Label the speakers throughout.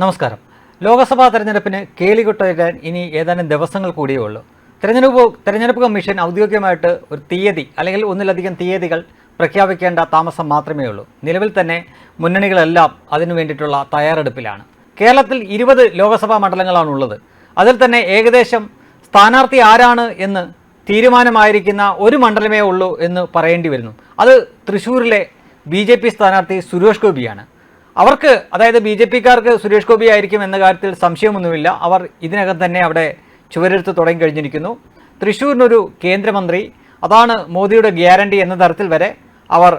Speaker 1: നമസ്കാരം. ലോക്സഭാ തെരഞ്ഞെടുപ്പിന് കേളികൊട്ടയിടാൻ ഇനി ഏതാനും ദിവസങ്ങൾ കൂടിയേ ഉള്ളൂ. തെരഞ്ഞെടുപ്പ് തെരഞ്ഞെടുപ്പ് കമ്മീഷൻ ഔദ്യോഗികമായിട്ട് ഒരു തീയതി അല്ലെങ്കിൽ ഒന്നിലധികം തീയതികൾ പ്രഖ്യാപിക്കേണ്ട താമസം മാത്രമേ ഉള്ളൂ. നിലവിൽ തന്നെ മുന്നണികളെല്ലാം അതിനു വേണ്ടിയിട്ടുള്ള തയ്യാറെടുപ്പിലാണ്. കേരളത്തിൽ ഇരുപത് ലോക്സഭാ മണ്ഡലങ്ങളാണുള്ളത്. അതിൽ തന്നെ ഏകദേശം സ്ഥാനാർത്ഥി ആരാണ് എന്ന് തീരുമാനമായിരിക്കുന്ന ഒരു മണ്ഡലമേ ഉള്ളൂ എന്ന് പറയേണ്ടി വരുന്നു. അത് തൃശ്ശൂരിലെ ബി ജെ പി സ്ഥാനാർത്ഥി സുരേഷ് ഗോപിയാണ്. അവർക്ക് അതായത് ബി ജെ പിക്കാർക്ക് സുരേഷ് ഗോപി ആയിരിക്കും എന്ന കാര്യത്തിൽ സംശയമൊന്നുമില്ല. അവർ ഇതിനകം തന്നെ അവിടെ ചുവരെടുത്ത് തുടങ്ങി കഴിഞ്ഞിരിക്കുന്നു. തൃശ്ശൂരിനൊരു കേന്ദ്രമന്ത്രി അതാണ് മോദിയുടെ ഗ്യാരണ്ടി എന്ന തരത്തിൽ വരെ അവർ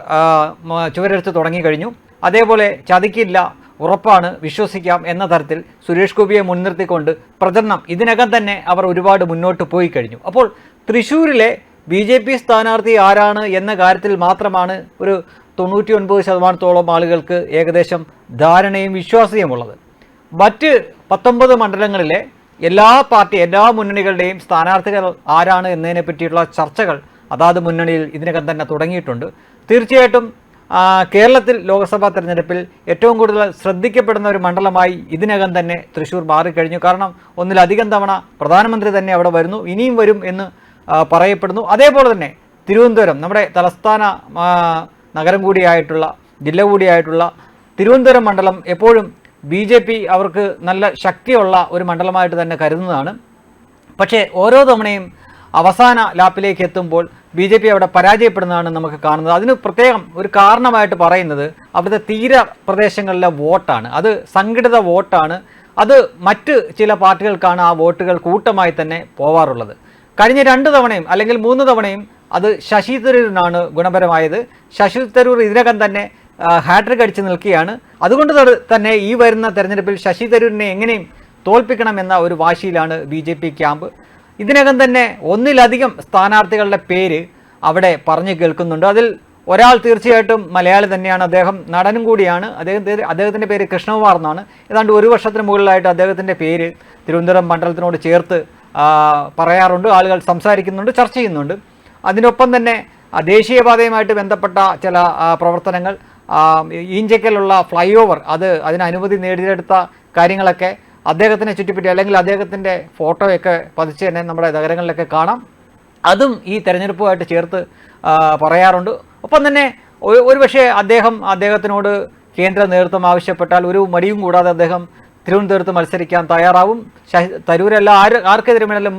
Speaker 1: ചുവരെടുത്ത് തുടങ്ങി കഴിഞ്ഞു. അതേപോലെ ചതിക്കില്ല ഉറപ്പാണ് വിശ്വസിക്കാം എന്ന തരത്തിൽ സുരേഷ് ഗോപിയെ മുൻനിർത്തിക്കൊണ്ട് പ്രചരണം ഇതിനകം തന്നെ അവർ ഒരുപാട് മുന്നോട്ട് പോയി കഴിഞ്ഞു. അപ്പോൾ തൃശ്ശൂരിലെ ബി ജെ പി സ്ഥാനാർത്ഥി ആരാണ് എന്ന കാര്യത്തിൽ മാത്രമാണ് ഒരു തൊണ്ണൂറ്റി ഒൻപത് ശതമാനത്തോളം ആളുകൾക്ക് ഏകദേശം ധാരണയും വിശ്വാസ്യതയുമുള്ളത്. മറ്റ് പത്തൊമ്പത് മണ്ഡലങ്ങളിലെ എല്ലാ പാർട്ടി എല്ലാ മുന്നണികളുടെയും സ്ഥാനാർത്ഥികൾ ആരാണ് എന്നതിനെ പറ്റിയുള്ള ചർച്ചകൾ അതാത് മുന്നണിയിൽ ഇതിനകം തന്നെ തുടങ്ങിയിട്ടുണ്ട്. തീർച്ചയായിട്ടും കേരളത്തിൽ ലോക്സഭാ തെരഞ്ഞെടുപ്പിൽ ഏറ്റവും കൂടുതൽ ശ്രദ്ധിക്കപ്പെടുന്ന ഒരു മണ്ഡലമായി ഇതിനകം തന്നെ തൃശ്ശൂർ മാറിക്കഴിഞ്ഞു. കാരണം ഒന്നിലധികം തവണ പ്രധാനമന്ത്രി തന്നെ അവിടെ വരുന്നു ഇനിയും വരും എന്ന് പറയപ്പെടുന്നു. അതേപോലെ തന്നെ തിരുവനന്തപുരം നമ്മുടെ തലസ്ഥാന നഗരം കൂടിയായിട്ടുള്ള ജില്ല കൂടിയായിട്ടുള്ള തിരുവനന്തപുരം മണ്ഡലം എപ്പോഴും ബി ജെ പി അവർക്ക് നല്ല ശക്തിയുള്ള ഒരു മണ്ഡലമായിട്ട് തന്നെ കരുതുന്നതാണ്. പക്ഷേ ഓരോ തവണയും അവസാന ലാപ്പിലേക്ക് എത്തുമ്പോൾ ബി ജെ പി അവിടെ പരാജയപ്പെടുന്നതാണ് നമുക്ക് കാണുന്നത്. അതിന് പ്രത്യേകം ഒരു കാരണമായിട്ട് പറയുന്നത് അവിടുത്തെ തീരപ്രദേശങ്ങളിലെ വോട്ടാണ്. അത് സംഘടിത വോട്ടാണ്. അത് മറ്റ് ചില പാർട്ടികൾക്കാണ് ആ വോട്ടുകൾ കൂട്ടമായി തന്നെ പോവാറുള്ളത്. കഴിഞ്ഞ രണ്ട് തവണയും അല്ലെങ്കിൽ മൂന്ന് തവണയും അത് ശശി തരൂരിനാണ് ഗുണപരമായത്. ശശി തരൂർ ഇതിനകം തന്നെ ഹാട്രിക് അടിച്ച് നിൽക്കുകയാണ്. അതുകൊണ്ട് തന്നെ ഈ വരുന്ന തെരഞ്ഞെടുപ്പിൽ ശശി തരൂരിനെ എങ്ങനെയും തോൽപ്പിക്കണമെന്ന ഒരു വാശിയിലാണ് ബി ജെ പി ക്യാമ്പ്. ഇതിനകം തന്നെ ഒന്നിലധികം സ്ഥാനാർത്ഥികളുടെ പേര് അവിടെ പറഞ്ഞു കേൾക്കുന്നുണ്ട്. അതിൽ ഒരാൾ തീർച്ചയായിട്ടും മലയാളി തന്നെയാണ്. അദ്ദേഹം നടനും കൂടിയാണ്. അദ്ദേഹം അദ്ദേഹത്തിന്റെ പേര് കൃഷ്ണകുമാർ എന്നാണ്. ഏതാണ്ട് ഒരു വർഷത്തിന് മുകളിലായിട്ട് അദ്ദേഹത്തിന്റെ പേര് തിരുവനന്തപുരം മണ്ഡലത്തിനോട് ചേർത്ത് പറയാറുണ്ട്. ആളുകൾ സംസാരിക്കുന്നുണ്ട് ചർച്ച ചെയ്യുന്നുണ്ട്. അതിനൊപ്പം തന്നെ ദേശീയപാതയുമായിട്ട് ബന്ധപ്പെട്ട ചില പ്രവർത്തനങ്ങൾ ഈഞ്ചക്കലുള്ള ഫ്ലൈ ഓവർ അത് അതിന് അനുമതി നേടിയെടുത്ത കാര്യങ്ങളൊക്കെ അദ്ദേഹത്തിനെ ചുറ്റിപ്പറ്റി അല്ലെങ്കിൽ അദ്ദേഹത്തിന്റെ ഫോട്ടോയൊക്കെ പതിച്ച് തന്നെ നമ്മുടെ നഗരങ്ങളിലൊക്കെ കാണാം. അതും ഈ തെരഞ്ഞെടുപ്പുമായിട്ട് ചേർത്ത് പറയാറുണ്ട്. ഒപ്പം തന്നെ ഒരു പക്ഷേ അദ്ദേഹം അദ്ദേഹത്തിനോട് കേന്ദ്ര നേതൃത്വം ആവശ്യപ്പെട്ടാൽ ഒരു മടിയും കൂടാതെ അദ്ദേഹം തിരുവനന്തപുരത്ത് മത്സരിക്കാൻ തയ്യാറാവും. തരൂരല്ല ആര് ആർക്കെതിരെ വേണമെങ്കിലും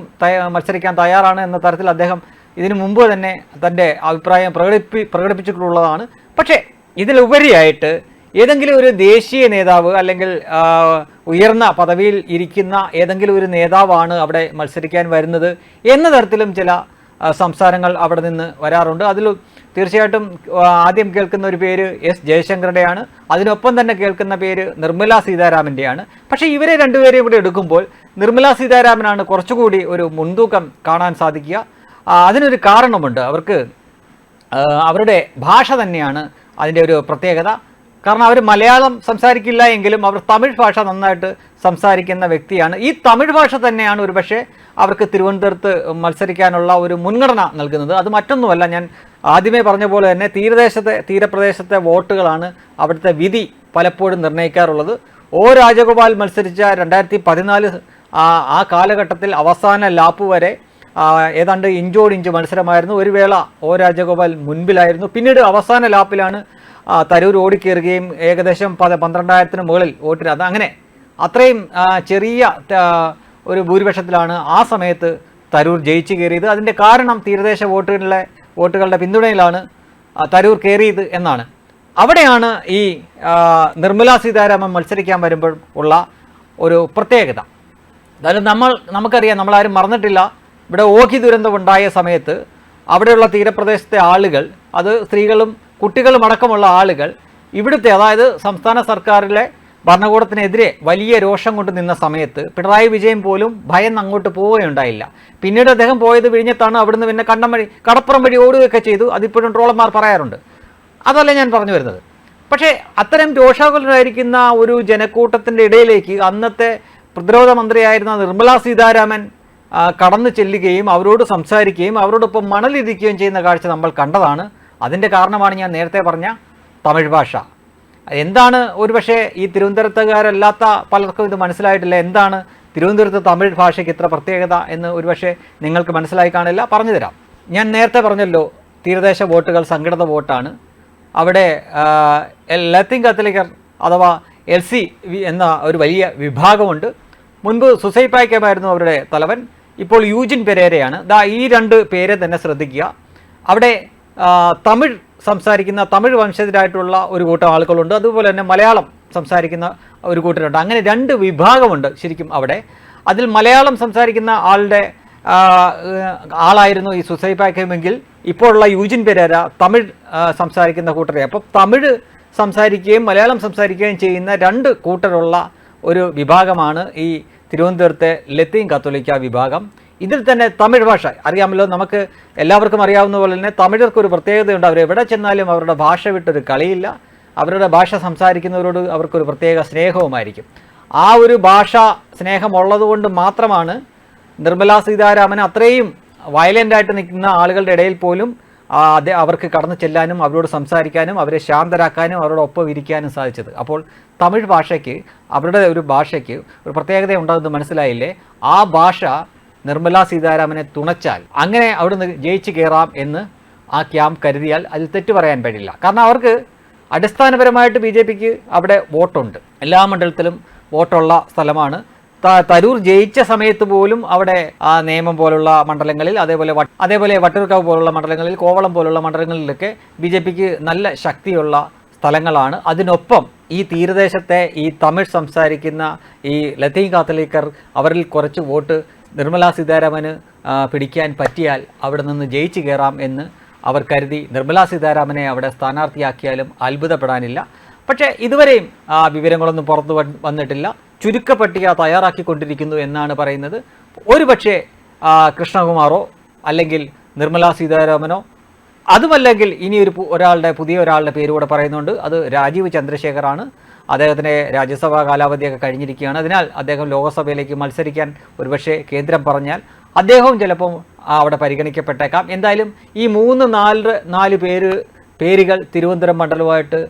Speaker 1: മത്സരിക്കാൻ തയ്യാറാണ് എന്ന തരത്തിൽ അദ്ദേഹം ഇതിനു മുമ്പ് തന്നെ തന്റെ അഭിപ്രായം പ്രകടിപ്പി പ്രകടിപ്പിച്ചിട്ടുള്ളതാണ്. പക്ഷേ ഇതിലുപരിയായിട്ട് ഏതെങ്കിലും ഒരു ദേശീയ നേതാവ് അല്ലെങ്കിൽ ഉയർന്ന പദവിയിൽ ഇരിക്കുന്ന ഏതെങ്കിലും ഒരു നേതാവാണ് അവിടെ മത്സരിക്കാൻ വരുന്നത് എന്ന തരത്തിലും ചില സംസാരങ്ങൾ അവിടെ നിന്ന് വരാറുണ്ട്. അതിൽ തീർച്ചയായിട്ടും ആദ്യം കേൾക്കുന്ന ഒരു പേര് എസ് ജയശങ്കറുടെയാണ്. അതിനൊപ്പം തന്നെ കേൾക്കുന്ന പേര് നിർമ്മല സീതാരാമന്റെയാണ്. പക്ഷേ ഇവരെ രണ്ടുപേരെയും കൂടി എടുക്കുമ്പോൾ നിർമ്മല സീതാരാമനാണ് കുറച്ചുകൂടി ഒരു മുൻതൂക്കം കാണാൻ സാധിക്കുക. അതിനൊരു കാരണമുണ്ട്. അവർക്ക് അവരുടെ ഭാഷ തന്നെയാണ് അതിന്റെ ഒരു പ്രത്യേകത. കാരണം അവർ മലയാളം സംസാരിക്കില്ല എങ്കിലും അവർ തമിഴ് ഭാഷ നന്നായിട്ട് സംസാരിക്കുന്ന വ്യക്തിയാണ്. ഈ തമിഴ് ഭാഷ തന്നെയാണ് ഒരുപക്ഷെ അവർക്ക് തിരുവനന്തപുരത്ത് മത്സരിക്കാനുള്ള ഒരു മുൻഗണന നൽകുന്നത്. അത് മറ്റൊന്നുമല്ല ഞാൻ ആദ്യമേ പറഞ്ഞ പോലെ തന്നെ തീരദേശത്തെ തീരപ്രദേശത്തെ വോട്ടുകളാണ് അവിടുത്തെ വിധി പലപ്പോഴും നിർണയിക്കാറുള്ളത്. ഓ രാജഗോപാൽ മത്സരിച്ച രണ്ടായിരത്തി പതിനാല് ആ കാലഘട്ടത്തിൽ അവസാന ലാപ്പ് വരെ ഏതാണ്ട് ഇഞ്ചോട് ഇഞ്ച് മത്സരമായിരുന്നു. ഒരു വേള ഒ രാജഗോപാൽ മുൻപിലായിരുന്നു. പിന്നീട് അവസാന ലാപ്പിലാണ് തരൂർ ഓടിക്കേറുകയും ഏകദേശം പത പന്ത്രണ്ടായിരത്തിന് മുകളിൽ വോട്ടിന് അത് അങ്ങനെ അത്രയും ചെറിയ ഒരു ഭൂരിപക്ഷത്തിലാണ് ആ സമയത്ത് തരൂർ ജയിച്ചു കയറിയത്. അതിന്റെ കാരണം തീരദേശ വോട്ടുകളിലെ വോട്ടുകളുടെ പിന്തുണയിലാണ് തരൂർ കയറിയത് എന്നാണ്. അവിടെയാണ് ഈ നിർമ്മലാ സീതാരാമൻ മത്സരിക്കാൻ വരുമ്പോൾ ഉള്ള ഒരു പ്രത്യേകത. അതായത് നമ്മൾ നമുക്കറിയാം നമ്മളാരും മറന്നിട്ടില്ല. ഇവിടെ ഓഖി ദുരന്തം ഉണ്ടായ സമയത്ത് അവിടെയുള്ള തീരപ്രദേശത്തെ ആളുകൾ അത് സ്ത്രീകളും കുട്ടികളും അടക്കമുള്ള ആളുകൾ ഇവിടുത്തെ അതായത് സംസ്ഥാന സർക്കാരിലെ ഭരണകൂടത്തിനെതിരെ വലിയ രോഷം കൊണ്ട് നിന്ന സമയത്ത് പിണറായി വിജയൻ പോലും ഭയന്ന് അങ്ങോട്ട് പോവുകയുണ്ടായില്ല പിന്നീട് അദ്ദേഹം പോയത് വിഴിഞ്ഞത്താണ് അവിടുന്ന് പിന്നെ കണ്ടം വഴി കടപ്പുറം വഴി ഓടുകയൊക്കെ ചെയ്തു. അതിപ്പോഴും ട്രോളർമാർ പറയാറുണ്ട്. അതല്ല ഞാൻ പറഞ്ഞു വരുന്നത്. പക്ഷേ അത്തരം രോഷാകുലരായിരിക്കുന്ന ഒരു ജനക്കൂട്ടത്തിന്റെ ഇടയിലേക്ക് അന്നത്തെ പ്രതിരോധ മന്ത്രിയായിരുന്ന നിർമ്മലാ സീതാരാമൻ കടന്നു ചെല്ലുകയും അവരോട് സംസാരിക്കുകയും അവരോടൊപ്പം മണലിരിക്കുകയും ചെയ്യുന്ന കാഴ്ച നമ്മൾ കണ്ടതാണ്. അതിന്റെ കാരണമാണ് ഞാൻ നേരത്തെ പറഞ്ഞ തമിഴ് ഭാഷ. എന്താണ് ഒരുപക്ഷെ ഈ തിരുവനന്തപുരത്തുകാരല്ലാത്ത പലർക്കും ഇത് മനസ്സിലായിട്ടില്ല? എന്താണ് തിരുവനന്തപുരത്ത് തമിഴ് ഭാഷയ്ക്ക് ഇത്ര പ്രത്യേകത എന്ന് ഒരുപക്ഷെ നിങ്ങൾക്ക് മനസ്സിലായി കാണില്ല? പറഞ്ഞുതരാം ഞാൻ നേരത്തെ പറഞ്ഞല്ലോ തീരദേശ വോട്ടുകൾ സംഘടിത വോട്ടാണ്. അവിടെ ലത്തീൻ കത്തലിക്കർ അഥവാ എൽ സി എന്ന ഒരു വലിയ വിഭാഗമുണ്ട്. മുൻപ് സുസൈപ്പായ്ക്കമായിരുന്നു അവരുടെ തലവൻ. ഇപ്പോൾ യൂജിൻ പെരേരയാണ്. ദാ ഈ രണ്ട് പേരെ തന്നെ ശ്രദ്ധിക്കുക. അവിടെ തമിഴ് സംസാരിക്കുന്ന തമിഴ് വംശജരായിട്ടുള്ള ഒരു കൂട്ടം ആളുകളുണ്ട്. അതുപോലെ തന്നെ മലയാളം സംസാരിക്കുന്ന ഒരു കൂട്ടരുണ്ട്. അങ്ങനെ രണ്ട് വിഭാഗമുണ്ട് ശരിക്കും അവിടെ. അതിൽ മലയാളം സംസാരിക്കുന്ന ആളുടെ ആളായിരുന്നു ഈ സുസൈപ്പാക്കമെങ്കിൽ ഇപ്പോഴുള്ള യൂജിൻ പെരേര തമിഴ് സംസാരിക്കുന്ന കൂട്ടരെ. അപ്പോൾ തമിഴ് സംസാരിക്കുകയും മലയാളം സംസാരിക്കുകയും ചെയ്യുന്ന രണ്ട് കൂട്ടരുള്ള ഒരു വിഭാഗമാണ് ഈ തിരുവനന്തപുരത്തെ ലത്തീൻ കത്തോലിക്ക വിഭാഗം. ഇതിൽ തന്നെ തമിഴ് ഭാഷ. അറിയാമല്ലോ നമുക്ക് എല്ലാവർക്കും അറിയാവുന്ന പോലെ തന്നെ തമിഴർക്ക് ഒരു പ്രത്യേകതയുണ്ട്. അവർ എവിടെ ചെന്നാലും അവരുടെ ഭാഷ വിട്ടൊരു കളിയില്ല. അവരുടെ ഭാഷ സംസാരിക്കുന്നവരോട് അവർക്കൊരു പ്രത്യേക സ്നേഹവുമായിരിക്കും. ആ ഒരു ഭാഷ സ്നേഹമുള്ളതുകൊണ്ട് മാത്രമാണ് നിർമ്മലാ സീതാരാമൻ അത്രയും വയലന്റായിട്ട് നിൽക്കുന്ന ആളുകളുടെ ഇടയിൽ പോലും അവർക്ക് കടന്നു ചെല്ലാനും അവരോട് സംസാരിക്കാനും അവരെ ശാന്തരാക്കാനും അവരോട് ഒപ്പം ഇരിക്കാനും സാധിച്ചത്. അപ്പോൾ തമിഴ് ഭാഷയ്ക്ക് അവരുടെ ഒരു ഭാഷയ്ക്ക് ഒരു പ്രത്യേകത ഉണ്ടെന്ന് മനസ്സിലായില്ലേ? ആ ഭാഷ നിർമ്മലാ സീതാരാമനെ തുണച്ചാൽ അങ്ങനെ അവിടുന്ന് ജയിച്ചു കയറാം എന്ന് ആ ക്യാമ്പ് കരുതിയാൽ അതിൽ തെറ്റ് പറയാൻ പറ്റില്ല കാരണം അവർക്ക് അടിസ്ഥാനപരമായിട്ട് ബി ജെ പിക്ക് അവിടെ വോട്ടുണ്ട്. എല്ലാ മണ്ഡലത്തിലും വോട്ടുള്ള സ്ഥലമാണ് തരൂർ ജയിച്ച സമയത്ത് പോലും അവിടെ ആ നിയമം പോലുള്ള മണ്ഡലങ്ങളിൽ അതേപോലെ അതേപോലെ വട്ടിയൂർക്കാവ് പോലുള്ള മണ്ഡലങ്ങളിൽ കോവളം പോലുള്ള മണ്ഡലങ്ങളിലൊക്കെ ബി നല്ല ശക്തിയുള്ള സ്ഥലങ്ങളാണ്. അതിനൊപ്പം ഈ തീരദേശത്തെ ഈ തമിഴ് സംസാരിക്കുന്ന ഈ ലത്തീൻ കാത്തലിക്കർ അവരിൽ കുറച്ച് വോട്ട് നിർമ്മലാ സീതാരാമന് പിടിക്കാൻ പറ്റിയാൽ അവിടെ നിന്ന് ജയിച്ചു കയറാം എന്ന് അവർ കരുതി നിർമ്മലാ സീതാരാമനെ അവിടെ സ്ഥാനാർത്ഥിയാക്കിയാലും അത്ഭുതപ്പെടാനില്ല. പക്ഷേ ഇതുവരെയും ആ വിവരങ്ങളൊന്നും പുറത്തു വന്നിട്ടില്ല. ചുരുക്കപ്പട്ടിക തയ്യാറാക്കിക്കൊണ്ടിരിക്കുന്നു എന്നാണ് പറയുന്നത്. ഒരുപക്ഷെ കൃഷ്ണകുമാറോ അല്ലെങ്കിൽ നിർമ്മലാ സീതാരാമനോ അതുമല്ലെങ്കിൽ ഇനി ഒരു ഒരാളുടെ പുതിയ ഒരാളുടെ പേര് കൂടെ പറയുന്നുണ്ട്. അത് രാജീവ് ചന്ദ്രശേഖറാണ്. അദ്ദേഹത്തിന്റെ രാജ്യസഭാ കാലാവധിയൊക്കെ കഴിഞ്ഞിരിക്കുകയാണ്. അതിനാൽ അദ്ദേഹം ലോകസഭയിലേക്ക് മത്സരിക്കാൻ ഒരുപക്ഷെ കേന്ദ്രം പറഞ്ഞാൽ അദ്ദേഹവും ചിലപ്പം അവിടെ പരിഗണിക്കപ്പെട്ടേക്കാം. എന്തായാലും ഈ മൂന്ന് നാല് നാല് പേര് പേരുകൾ തിരുവനന്തപുരം മണ്ഡലവുമായിട്ട്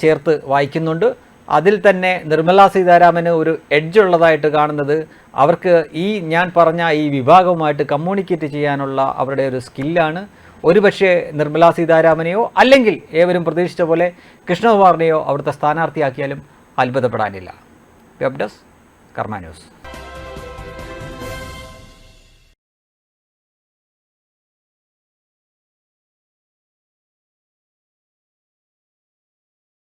Speaker 1: ചേർത്ത് വായിക്കുന്നുണ്ട്. അതിൽ തന്നെ നിർമ്മലാ സീതാരാമന് ഒരു എഡ്ജ് ഉള്ളതായിട്ട് കാണുന്നത്. അവർക്ക് ഈ ഞാൻ പറഞ്ഞ ഈ വിഭാഗവുമായിട്ട് കമ്മ്യൂണിക്കേറ്റ് ചെയ്യാനുള്ള അവരുടെ ഒരു സ്കില്ലാണ് ഒരുപക്ഷെ നിർമ്മലാ സീതാരാമനെയോ അല്ലെങ്കിൽ ഏവരും പ്രതീക്ഷിച്ച പോലെ കൃഷ്ണകുമാറിനെയോ അവിടുത്തെ സ്ഥാനാർത്ഥിയാക്കിയാലും അത്ഭുതപ്പെടാനില്ല. Web desk Karma News